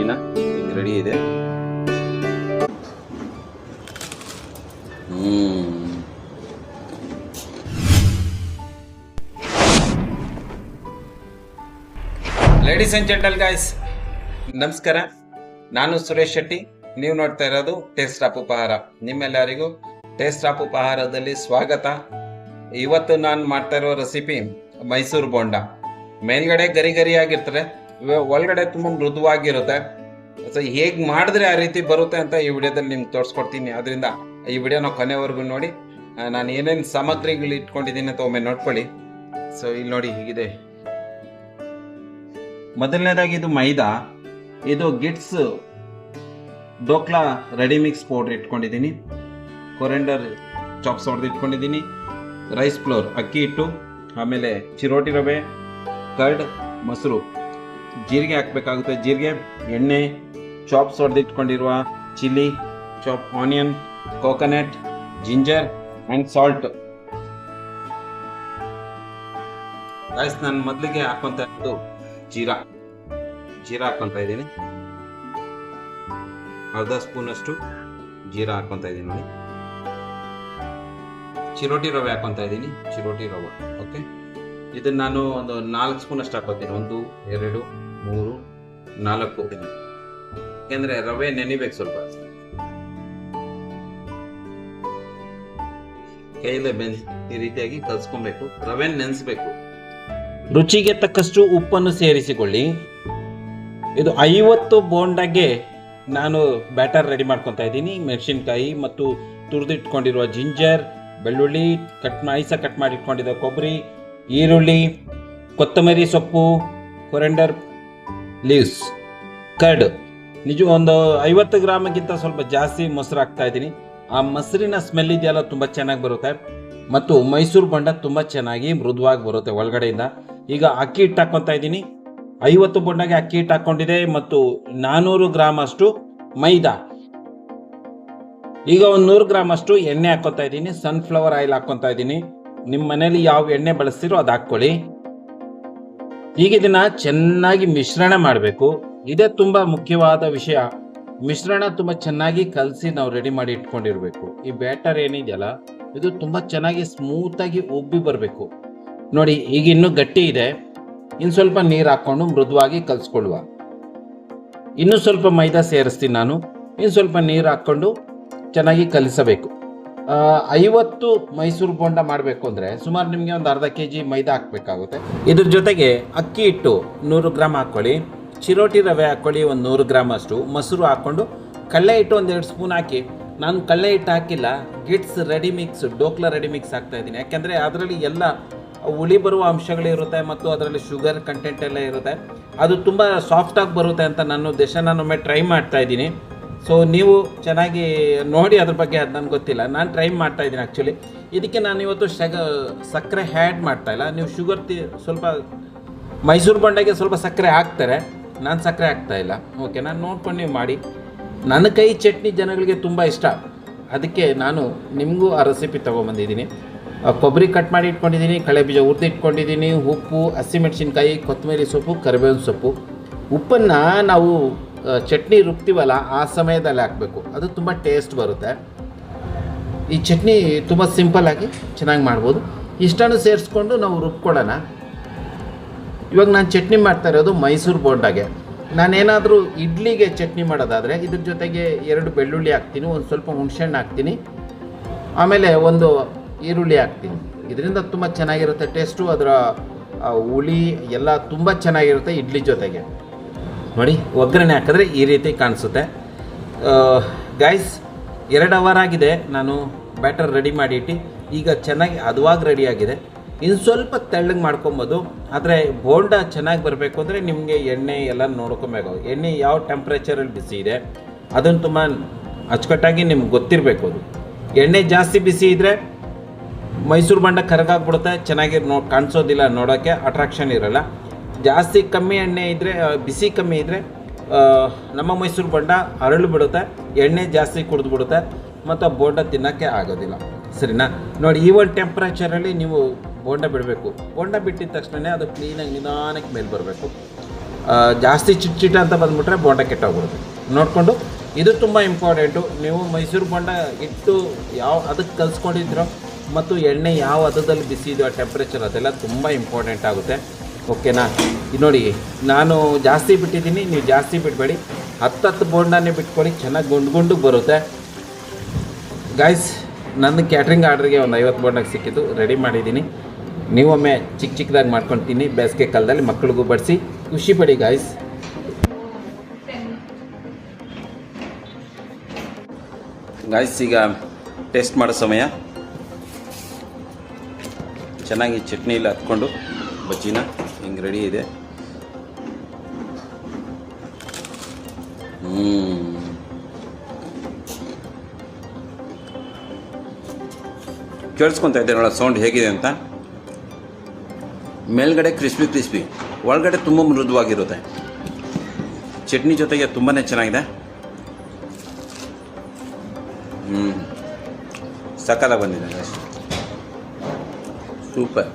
ಈಗ ರೆಡಿ ಇದೆ. Ladies and gentle guys ನಮಸ್ಕಾರ. ನಾನು ಸುರೇಶ್ ಶೆಟ್ಟಿ. ನೀವು ನೋಡ್ತಾ ಇರೋದು ಟೇಸ್ಟ್ ಆಫ್ ಉಪಹಾರ. ನಿಮ್ಮೆಲ್ಲರಿಗೂ ಟೇಸ್ಟ್ ಆಫ್ ಉಪಹಾರದಲ್ಲಿ ಸ್ವಾಗತ. ಇವತ್ತು ನಾನು ಮಾಡ್ತಾ ಇರೋ ರೆಸಿಪಿ ಮೈಸೂರು ಬೋಂಡ. ಮೇಲ್ಗಡೆ ಗರಿ ಗರಿ ಆಗಿರ್ತದೆ ಇವ- ಒಳಗಡೆ ತುಂಬ ಮೃದುವಾಗಿರುತ್ತೆ. ಸೊ ಹೇಗೆ ಮಾಡಿದ್ರೆ ಆ ರೀತಿ ಬರುತ್ತೆ ಅಂತ ಈ ವಿಡಿಯೋದಲ್ಲಿ ನಿಮ್ಗೆ ತೋರಿಸ್ಕೊಡ್ತೀನಿ. ಅದರಿಂದ ಈ ವಿಡಿಯೋನ ಕೊನೆವರೆಗೂ ನೋಡಿ. ನಾನು ಏನೇನು ಸಾಮಗ್ರಿಗಳು ಇಟ್ಕೊಂಡಿದ್ದೀನಿ ಅಂತ ಒಮ್ಮೆ ನೋಡ್ಕೊಳ್ಳಿ. ಸೊ ಇಲ್ಲಿ ನೋಡಿ ಹೀಗಿದೆ. ಮೊದಲನೇದಾಗಿ ಇದು ಮೈದಾ. ಇದು Gits dhokla ready mix powder ಇಟ್ಕೊಂಡಿದ್ದೀನಿ. ಕೊರೆಂಡರ್ ಚಾಪ್ಸ್ ಹೊಡೆದು ಇಟ್ಕೊಂಡಿದ್ದೀನಿ. ರೈಸ್ ಫ್ಲೋರ್ ಅಕ್ಕಿ ಹಿಟ್ಟು, ಆಮೇಲೆ ಚಿರೋಟಿ ರವೆ, ಕರ್ಡ್, ಮೊಸರು. ಜೀರಿಗೆ ಹಾಕಬೇಕಾಗುತ್ತೆ. ಜೀರಿಗೆ, ಎಣ್ಣೆ chops ಇಟ್ಕೊಂಡಿರುವ chilli chop onion coconut ginger and salt guys ನಾನು ಮೊದಲಿಗೆ ಹಾಕೊಂತ ಇರೋದು ಜೀರಾ. ಜೀರಾ ಹಾಕೊಂತ ಇದ್ದೀನಿ. ಅರ್ಧ ಸ್ಪೂನ್ ಅಷ್ಟು ಜೀರಾ ಹಾಕೊಂತ ಇದ್ದೀನಿ ನೋಡಿ. ಚಿರೋಟಿ ರವೆ ಹಾಕೊಂತ ಇದ್ದೀನಿ. ಚಿರೋಟಿ ರವೆ ಓಕೆ ಇದನ್ನ ನಾನು ಒಂದು ನಾಲ್ಕು ಸ್ಪೂನ್ ಅಷ್ಟು ಹಾಕೋತೀನಿ. ಒಂದು, ಎರಡು, ಮೂರು, ನಾಲ್ಕು. ಯಾಕೆಂದ್ರೆ ರವೆ ನೆನಿಬೇಕು ಸ್ವಲ್ಪ. ಕೈಯಲ್ಲೇ ಬೆನ್, ಈ ರೀತಿಯಾಗಿ ಕಲ್ಸ್ಕೊಬೇಕು. ರವೆ ನೆನೆಸ್ಬೇಕು. ರುಚಿಗೆ ತಕ್ಕಷ್ಟು ಉಪ್ಪನ್ನು ಸೇರಿಸಿಕೊಳ್ಳಿ. ಇದು ಐವತ್ತು ಬೋಂಡಾಗೆ ನಾನು ಬ್ಯಾಟರ್ ರೆಡಿ ಮಾಡ್ಕೊತಾ ಇದ್ದೀನಿ. ಮೆಣಸಿನ್ಕಾಯಿ ಮತ್ತು ತುರಿದಿಟ್ಕೊಂಡಿರುವ ಜಿಂಜರ್, ಬೆಳ್ಳುಳ್ಳಿ, ಕಟ್ ಐಸ ಕಟ್ ಮಾಡಿ ಇಟ್ಕೊಂಡಿದ್ದ ಕೊಬ್ಬರಿ ಈರುಳ್ಳಿ, ಕೊತ್ತಂಬರಿ ಸೊಪ್ಪು, ಕೊರೆಂಡರ್ ಲೀವ್ಸ್, ಕರ್ಡ್. ನಿಜ ಒಂದು ಐವತ್ತು ಗ್ರಾಮಕ್ಕಿಂತ ಸ್ವಲ್ಪ ಜಾಸ್ತಿ ಮೊಸರು ಹಾಕ್ತಾ ಇದ್ದೀನಿ. ಆ ಮೊಸರಿನ ಸ್ಮೆಲ್ ಇದೆಯಲ್ಲ ತುಂಬ ಚೆನ್ನಾಗಿ ಬರುತ್ತೆ. ಮತ್ತು ಮೈಸೂರು ಬೊಂಡ ತುಂಬ ಚೆನ್ನಾಗಿ ಮೃದುವಾಗಿ ಬರುತ್ತೆ ಒಳಗಡೆಯಿಂದ. ಈಗ ಅಕ್ಕಿ ಹಿಟ್ಟು ಹಾಕ್ಕೊತಾ ಇದ್ದೀನಿ. ಐವತ್ತು ಬೊಂಡಾಗೆ ಅಕ್ಕಿ ಹಿಟ್ಟು ಹಾಕ್ಕೊಂಡಿದೆ ಮತ್ತು ನಾನ್ನೂರು ಗ್ರಾಮ್ ಅಷ್ಟು ಮೈದಾ. ಈಗ ಒಂದು ನೂರು ಗ್ರಾಮ್ ಅಷ್ಟು ಎಣ್ಣೆ ಹಾಕ್ಕೊತಾ ಇದ್ದೀನಿ. ಸನ್ಫ್ಲವರ್ ಆಯಿಲ್ ಹಾಕ್ಕೊತಾ ಇದ್ದೀನಿ. ನಿಮ್ಮ ಮನೇಲಿ ಯಾವ ಎಣ್ಣೆ ಬಳಸ್ತೀರೋ ಅದು ಹಾಕ್ಕೊಳ್ಳಿ. ಈಗ ಇದನ್ನ ಚೆನ್ನಾಗಿ ಮಿಶ್ರಣ ಮಾಡಬೇಕು. ಇದೇ ತುಂಬಾ ಮುಖ್ಯವಾದ ವಿಷಯ. ಮಿಶ್ರಣ ತುಂಬಾ ಚೆನ್ನಾಗಿ ಕಲಸಿ ನಾವು ರೆಡಿ ಮಾಡಿ ಇಟ್ಕೊಂಡಿರ್ಬೇಕು. ಈ ಬ್ಯಾಟರ್ ಏನಿದೆಯಲ್ಲ, ಇದು ತುಂಬಾ ಚೆನ್ನಾಗಿ ಸ್ಮೂತ್ ಆಗಿ ಉಬ್ಬಿ ಬರಬೇಕು. ನೋಡಿ, ಈಗ ಇನ್ನೂ ಗಟ್ಟಿ ಇದೆ. ಇನ್ನು ಸ್ವಲ್ಪ ನೀರು ಹಾಕ್ಕೊಂಡು ಮೃದುವಾಗಿ ಕಲಿಸ್ಕೊಳ್ಳುವ. ಇನ್ನು ಸ್ವಲ್ಪ ಮೈದಾ ಸೇರಿಸ್ತೀನಿ ನಾನು. ಇನ್ನು ಸ್ವಲ್ಪ ನೀರು ಹಾಕ್ಕೊಂಡು ಚೆನ್ನಾಗಿ ಕಲಿಸಬೇಕು. ಐವತ್ತು ಮೈಸೂರು ಬೋಂಡ ಮಾಡಬೇಕು ಅಂದರೆ ಸುಮಾರು ನಿಮಗೆ ಒಂದು ಅರ್ಧ ಕೆ ಜಿ ಮೈದಾ ಹಾಕಬೇಕಾಗುತ್ತೆ. ಇದ್ರ ಜೊತೆಗೆ ಅಕ್ಕಿ ಹಿಟ್ಟು ನೂರು ಗ್ರಾಮ್ ಹಾಕ್ಕೊಳ್ಳಿ, ಚಿರೋಟಿ ರವೆ ಹಾಕ್ಕೊಳ್ಳಿ ಒಂದು ನೂರು ಗ್ರಾಮ್ ಅಷ್ಟು, ಮೊಸರು ಹಾಕ್ಕೊಂಡು ಕಡಲೆ ಹಿಟ್ಟು ಒಂದು ಎರಡು ಸ್ಪೂನ್ ಹಾಕಿ. ನಾನು ಕಡಲೆ ಹಿಟ್ಟು ಹಾಕಿಲ್ಲ, Gits ready mix dhokla ready mix ಹಾಕ್ತಾ ಇದ್ದೀನಿ. ಯಾಕೆಂದರೆ ಅದರಲ್ಲಿ ಎಲ್ಲ ಉಳಿ ಬರುವ ಅಂಶಗಳಿರುತ್ತೆ ಮತ್ತು ಅದರಲ್ಲಿ ಶುಗರ್ ಕಂಟೆಂಟ್ ಎಲ್ಲ ಇರುತ್ತೆ. ಅದು ತುಂಬ ಸಾಫ್ಟಾಗಿ ಬರುತ್ತೆ ಅಂತ ನನ್ನ ಉದ್ದೇಶ. ನಾನೊಮ್ಮೆ ಟ್ರೈ ಮಾಡ್ತಾ ಇದ್ದೀನಿ. ಸೊ ನೀವು ಚೆನ್ನಾಗಿ ನೋಡಿ ಅದ್ರ ಬಗ್ಗೆ ಅದು ನನಗೆ ಗೊತ್ತಿಲ್ಲ. ನಾನು ಟ್ರೈ ಮಾಡ್ತಾ ಇದ್ದೀನಿ ಆ್ಯಕ್ಚುಲಿ ಇದಕ್ಕೆ ನಾನು ಇವತ್ತು ಶಗ, ಸಕ್ಕರೆ ಹ್ಯಾಡ್ ಮಾಡ್ತಾ ಇಲ್ಲ. ನೀವು ಶುಗರ್ ತಿ ಸ್ವಲ್ಪ ಮೈಸೂರು ಬಂಡೆಗೆ ಸ್ವಲ್ಪ ಸಕ್ಕರೆ ಹಾಕ್ತಾರೆ. ನಾನು ಸಕ್ಕರೆ ಹಾಕ್ತಾಯಿಲ್ಲ ಓಕೆ ನಾನು ನೋಡ್ಕೊಂಡು ನೀವು ಮಾಡಿ. ನನ್ನ ಕೈ ಚಟ್ನಿ ಜನಗಳಿಗೆ ತುಂಬ ಇಷ್ಟ. ಅದಕ್ಕೆ ನಾನು ನಿಮಗೂ ಆ ರೆಸಿಪಿ ತೊಗೊಂಬಂದಿದ್ದೀನಿ. ಕೊಬ್ಬರಿ ಕಟ್ ಮಾಡಿ ಇಟ್ಕೊಂಡಿದ್ದೀನಿ, ಕಳೆ ಬೀಜ ಹುರಿದು ಇಟ್ಕೊಂಡಿದ್ದೀನಿ, ಉಪ್ಪು ಹಸಿಮೆಣಸಿನ್ಕಾಯಿ ಕೊತ್ತಂಬರಿ ಸೊಪ್ಪು, ಕರಿಬೇವಿನ ಸೊಪ್ಪು. ಉಪ್ಪನ್ನು ನಾವು ಚಟ್ನಿ ರುಬ್ತೀವಲ್ಲ ಆ ಸಮಯದಲ್ಲಿ ಹಾಕಬೇಕು. ಅದು ತುಂಬ ಟೇಸ್ಟ್ ಬರುತ್ತೆ. ಈ ಚಟ್ನಿ ತುಂಬ ಸಿಂಪಲ್ಲಾಗಿ ಚೆನ್ನಾಗಿ ಮಾಡ್ಬೋದು. ಇಷ್ಟನ್ನು ಸೇರಿಸ್ಕೊಂಡು ನಾವು ರುಬ್ಕೊಳ್ಳೋಣ ಇವಾಗ ನಾನು ಚಟ್ನಿ ಮಾಡ್ತಾ ಇರೋದು ಮೈಸೂರು ಬೋಂಡಾಗೆ. ನಾನೇನಾದರೂ ಇಡ್ಲಿಗೆ ಚಟ್ನಿ ಮಾಡೋದಾದರೆ ಇದ್ರ ಜೊತೆಗೆ ಎರಡು ಬೆಳ್ಳುಳ್ಳಿ ಹಾಕ್ತೀನಿ, ಒಂದು ಸ್ವಲ್ಪ ಹುಣಸೆಹಣ್ಣು ಹಾಕ್ತೀನಿ, ಆಮೇಲೆ ಒಂದು ಈರುಳ್ಳಿ ಹಾಕ್ತೀನಿ. ಇದರಿಂದ ತುಂಬ ಚೆನ್ನಾಗಿರುತ್ತೆ ಟೇಸ್ಟು ಅದರ ಹುಳಿ ಎಲ್ಲ ತುಂಬ ಚೆನ್ನಾಗಿರುತ್ತೆ ಇಡ್ಲಿ ಜೊತೆಗೆ. ನೋಡಿ, ಒಗ್ಗರಣೆ ಹಾಕಿದ್ರೆ ಈ ರೀತಿ ಕಾಣಿಸುತ್ತೆ. ಗಾಯ್ಸ್ ಎರಡು ಅವರ್ ಆಗಿದೆ, ನಾನು ಬ್ಯಾಟರ್ ರೆಡಿ ಮಾಡಿಟ್ಟು. ಈಗ ಚೆನ್ನಾಗಿ ಹದವಾಗಿ ರೆಡಿ ಆಗಿದೆ. ಇನ್ನು ಸ್ವಲ್ಪ ತೆಳ್ಳಗೆ ಮಾಡ್ಕೊಬೋದು. ಆದರೆ ಬೋಂಡ ಚೆನ್ನಾಗಿ ಬರಬೇಕು ಅಂದರೆ ನಿಮಗೆ ಎಣ್ಣೆ ಎಲ್ಲ ನೋಡ್ಕೊಬೇಕು ಎಣ್ಣೆ ಯಾವ ಟೆಂಪ್ರೇಚರಲ್ಲಿ ಬಿಸಿ ಇದೆ ಅದನ್ನು ತುಂಬ ಅಚ್ಚುಕಟ್ಟಾಗಿ ನಿಮ್ಗೆ ಗೊತ್ತಿರಬೇಕು ಅದು. ಎಣ್ಣೆ ಜಾಸ್ತಿ ಬಿಸಿ ಇದ್ದರೆ ಮೈಸೂರು ಬಂಡ ಕರಗಾಗ್ಬಿಡುತ್ತೆ. ಚೆನ್ನಾಗಿ ನೋ, ಕಾಣಿಸೋದಿಲ್ಲ ನೋಡೋಕ್ಕೆ ಅಟ್ರಾಕ್ಷನ್ ಇರಲ್ಲ. ಜಾಸ್ತಿ ಕಮ್ಮಿ ಎಣ್ಣೆ ಇದ್ದರೆ ಬಿಸಿ ಕಮ್ಮಿ ಇದ್ದರೆ ನಮ್ಮ ಮೈಸೂರು ಬೋಂಡ ಅರಳು ಬಿಡುತ್ತೆ, ಎಣ್ಣೆ ಜಾಸ್ತಿ ಕುಡಿದು ಬಿಡುತ್ತೆ, ಮತ್ತು ಬೋಂಡ ತಿನ್ನೋಕ್ಕೆ ಆಗೋದಿಲ್ಲ. ಸರಿನಾ? ನೋಡಿ, ಈ ಒಂದು ಟೆಂಪ್ರೇಚರಲ್ಲಿ ನೀವು ಬೋಂಡ ಬಿಡಬೇಕು. ಬೋಂಡ ಬಿಟ್ಟಿದ ತಕ್ಷಣವೇ ಅದು ಕ್ಲೀನಾಗಿ ನಿಧಾನಕ್ಕೆ ಮೇಲೆ ಬರಬೇಕು. ಜಾಸ್ತಿ ಚಿಟ್ ಚಿಟ್ಟ ಅಂತ ಬಂದುಬಿಟ್ರೆ ಬೋಂಡ ಕೆಟ್ಟೋಗ್ಬಿಡುತ್ತೆ. ನೋಡಿಕೊಂಡು, ಇದು ತುಂಬ ಇಂಪಾರ್ಟೆಂಟು ನೀವು ಮೈಸೂರು ಬೋಂಡ ಇಟ್ಟು ಯಾವ, ಅದಕ್ಕೆ ಕಲಿಸ್ಕೊಂಡಿದ್ರೋ, ಮತ್ತು ಎಣ್ಣೆ ಯಾವ ಹದದಲ್ಲಿ ಬಿಸಿ ಇದೆಯೋ ಟೆಂಪ್ರೇಚರ್ ಅದೆಲ್ಲ ತುಂಬ ಇಂಪಾರ್ಟೆಂಟ್ ಆಗುತ್ತೆ. ಓಕೆನಾ? ಇದು ನೋಡಿ, ನಾನು ಜಾಸ್ತಿ ಬಿಟ್ಟಿದ್ದೀನಿ, ನೀವು ಜಾಸ್ತಿ ಬಿಡಬೇಡಿ. ಹತ್ತತ್ತು ಬೋಂಡಾನೇ ಬಿಟ್ಕೊಳ್ಳಿ, ಚೆನ್ನಾಗಿ ಗುಂಡು ಗುಂಡು ಬರುತ್ತೆ. ಗಾಯ್ಸ್ ನನ್ನ ಕ್ಯಾಟ್ರಿಂಗ್ ಆರ್ಡ್ರಿಗೆ ಒಂದು ಐವತ್ತು ಬೋಂಡಾಗ ಸಿಕ್ಕಿದ್ದು ರೆಡಿ ಮಾಡಿದ್ದೀನಿ. ನೀವೊಮ್ಮೆ ಚಿಕ್ಕ ಚಿಕ್ಕದಾಗಿ ಮಾಡ್ಕೊತೀನಿ, ಬೇಸಿಗೆ ಕಾಲದಲ್ಲಿ ಮಕ್ಕಳಿಗೂ ಬಡಿಸಿ. ಖುಷಿ ಪಡಿ ಗಾಯ್ಸ್ ಗಾಯ್ಸ್ ಈಗ ಟೇಸ್ಟ್ ಮಾಡೋ ಸಮಯ. ಚೆನ್ನಾಗಿ ಚಟ್ನಿಯಲ್ಲಿ ಹತ್ಕೊಂಡು, ಬಜ್ಜಿನ. ಹಿಂಗೆ ರೆಡಿ ಇದೆ. ಕೇಳಿಸ್ಕೊತಾ ಇದ್ದೆ ನೋಡ ಸೌಂಡ್ ಹೇಗಿದೆ ಅಂತ? ಮೇಲ್ಗಡೆ ಕ್ರಿಸ್ಪಿ ಕ್ರಿಸ್ಪಿ ಒಳಗಡೆ ತುಂಬ ಮೃದುವಾಗಿರುತ್ತೆ. ಚಟ್ನಿ ಜೊತೆಗೆ ತುಂಬಾ ಚೆನ್ನಾಗಿದೆ. ಹ್ಞೂ ಸಕಾಲ ಬಂದಿದೆ ಸೂಪರ್.